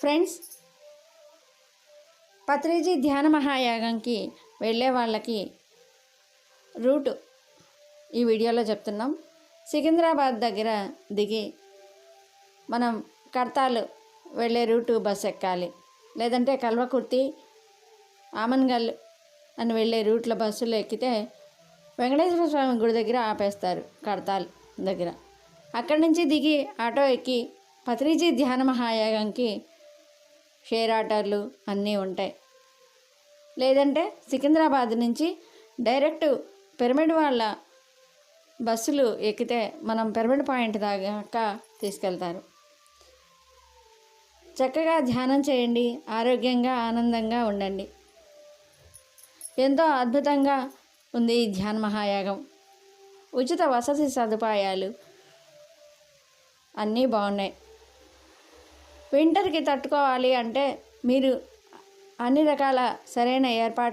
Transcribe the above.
Friends Patriji ధ్యాన మహాయాగంకి వెళ్ళే వాళ్ళకి రూట్ ఈ వీడియోలో చెప్తున్నాం. సికింద్రాబాద్ దగ్గర దిగి మనం కర్తాలు వెళ్ళే రూటు బస్ ఎక్కాలి. లేదంటే కల్వకుర్తి ఆమన్గల్ అని వెళ్ళే రూట్ల బస్సులు ఎక్కితే వెంకటేశ్వర స్వామి గుడి దగ్గర ఆపేస్తారు కడతాల్ దగ్గర. అక్కడి నుంచి దిగి ఆటో ఎక్కి పత్రిజీ ధ్యాన మహాయాగంకి షేర్ ఆటోలు అన్నీ ఉంటాయి. లేదంటే సికింద్రాబాద్ నుంచి డైరెక్ట్ పిరమిడ్ వాళ్ళ బస్సులు ఎక్కితే మనం పిరమిడ్ పాయింట్ దాకా తీసుకెళ్తారు. చక్కగా ధ్యానం చేయండి ఆరోగ్యంగా ఆనందంగా ఉండండి. ఎంతో అద్భుతంగా ఉంది ఈ ధ్యాన మహాయాగం. ఉచిత వసతి సదుపాయాలు అన్నీ బాగున్నాయి. వింటర్కి తట్టుకోవాలి అంటే మీరు అన్ని రకాల సరైన ఏర్పాట్లు